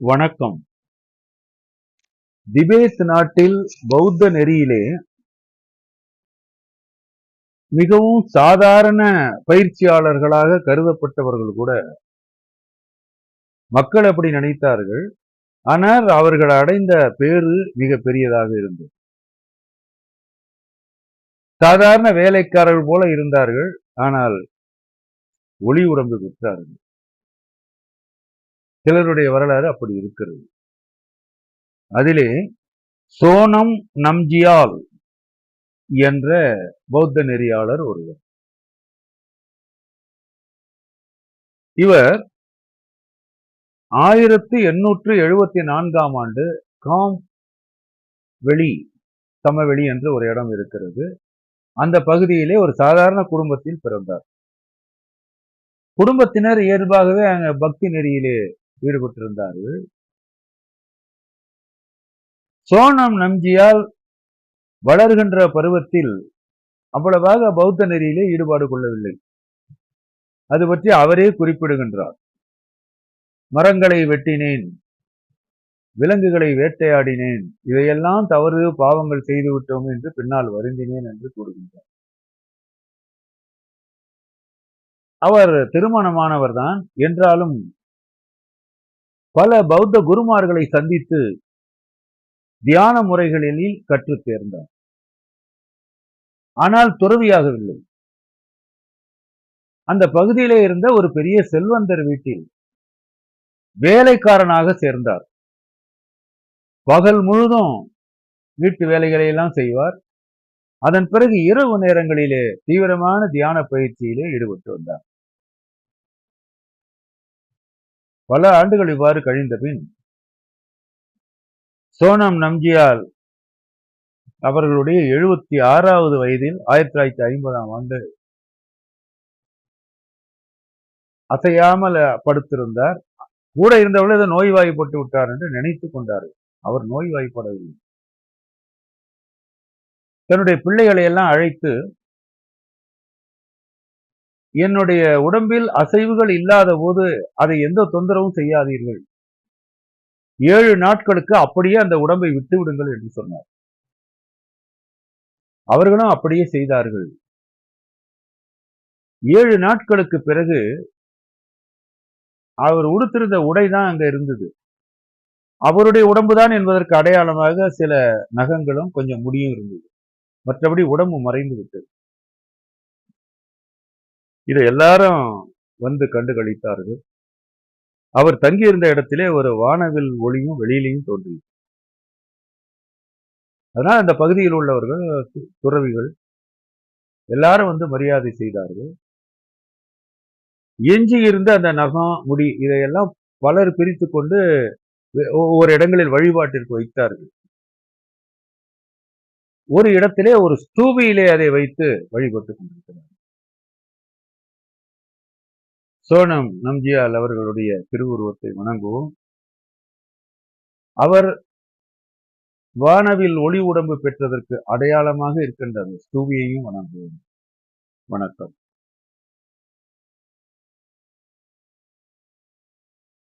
வணக்கம். திபேத் நாட்டில் பௌத்த நெறியிலே மிகவும் சாதாரண பயிற்சியாளர்களாக கருதப்பட்டவர்கள் கூட மக்கள் அப்படி நினைத்தார்கள். ஆனால் அவர்கள் அடைந்த பேரு மிக பெரியதாக இருந்தது. சாதாரண வேலைக்காரர்கள் போல இருந்தார்கள். ஆனால் ஒளி உடம்பு பெற்றார்கள். சிலருடைய வரலாறு அப்படி இருக்கிறது. அதிலே சோனம் நம்ஜியால் என்ற பௌத்த நெறியாளர் ஒருவர். இவர் ஆயிரத்தி எண்ணூற்று எழுபத்தி நான்காம் ஆண்டு காம் வெளி சமவெளி என்று ஒரு இடம் இருக்கிறது. அந்த பகுதியிலே ஒரு சாதாரண குடும்பத்தில் பிறந்தார். குடும்பத்தினர் இயல்பாகவே அங்க பக்தி நெறியிலே ஈடுபட்டிருந்தார்கள். சோனம் நம்ஜியால் வளர்கின்ற பருவத்தில் அவ்வளவாக பௌத்த நெறியிலே ஈடுபாடு கொள்ளவில்லை. அது பற்றி அவரே குறிப்பிடுகின்றார். மரங்களை வெட்டினேன் விலங்குகளை வேட்டையாடினேன் இதையெல்லாம் தவறு பாவங்கள் செய்து விட்டோம் என்று பின்னால் வருந்தினேன் என்று கூறுகின்றார். அவர் திருமணமானவர் தான் என்றாலும் பல பௌத்த குருமார்களை சந்தித்து தியான முறைகளில் கற்றுத் தேர்ந்தார். ஆனால் துறவியாகவில்லை. அந்த பகுதியிலே இருந்த ஒரு பெரிய செல்வந்தர் வீட்டில் வேலைக்காரனாக சேர்ந்தார். பகல் முழுதும் வீட்டு வேலைகளை எல்லாம் செய்வார். அதன் பிறகு இரவு நேரங்களிலே தீவிரமான தியான பயிற்சியிலே ஈடுபட்டு வந்தார். பல ஆண்டுகள் இவ்வாறு கழிந்த பின் சோனம் நம்ஜியால் அவர்களுடைய எழுபத்தி ஆறாவது வயதில் ஆயிரத்தி தொள்ளாயிரத்தி ஐம்பதாம் ஆண்டு அசையாமல் படுத்திருந்தார் கூட இருந்தவர்கள் ஏதோ நோய்வாய்ப்பட்டு விட்டார் என்று நினைத்து கொண்டார் அவர் நோய்வாய்ப்படவில்லை. தன்னுடைய பிள்ளைகளை எல்லாம் அழைத்து என்னுடைய உடம்பில் அசைவுகள் இல்லாத போது அதை எந்த தொந்தரவும் செய்யாதீர்கள். ஏழு நாட்களுக்கு அப்படியே அந்த உடம்பை விட்டு விடுங்கள் என்று சொன்னார். அவர்களும் அப்படியே செய்தார்கள். ஏழு நாட்களுக்கு பிறகு அவர் உடுத்திருந்த உடைதான் அங்க இருந்தது. அவருடைய உடம்புதான் என்பதற்கு அடையாளமாக சில நகங்களும் கொஞ்சம் முடியும் இருந்தது. மற்றபடி உடம்பு மறைந்து விட்டது. இதை எல்லாரும் வந்து கண்டு கழித்தார்கள் அவர் தங்கியிருந்த இடத்திலே ஒரு வானவில் ஒளியும் வெளியிலையும் தோன்றியது. அதனால் அந்த பகுதியில் உள்ளவர்கள் துறவிகள் எல்லாரும் வந்து மரியாதை செய்தார்கள். எஞ்சி இருந்த அந்த நகம் முடி இதையெல்லாம் பலர் பிரித்து கொண்டு ஒவ்வொரு இடங்களில் வழிபாட்டிற்கு வைத்தார்கள். ஒரு இடத்திலே ஒரு ஸ்தூபியிலே அதை வைத்து வழிபட்டு கொண்டிருக்கிறார் சோனம் நம்ஜியால் அவர்களுடைய திருவுருவத்தை வணங்குவோம். அவர் வானவில் ஒளி உடம்பு பெற்றதற்கு அடையாளமாக இருக்கின்ற அந்த ஸ்தூவியையும் வணங்குவோம். வணக்கம்.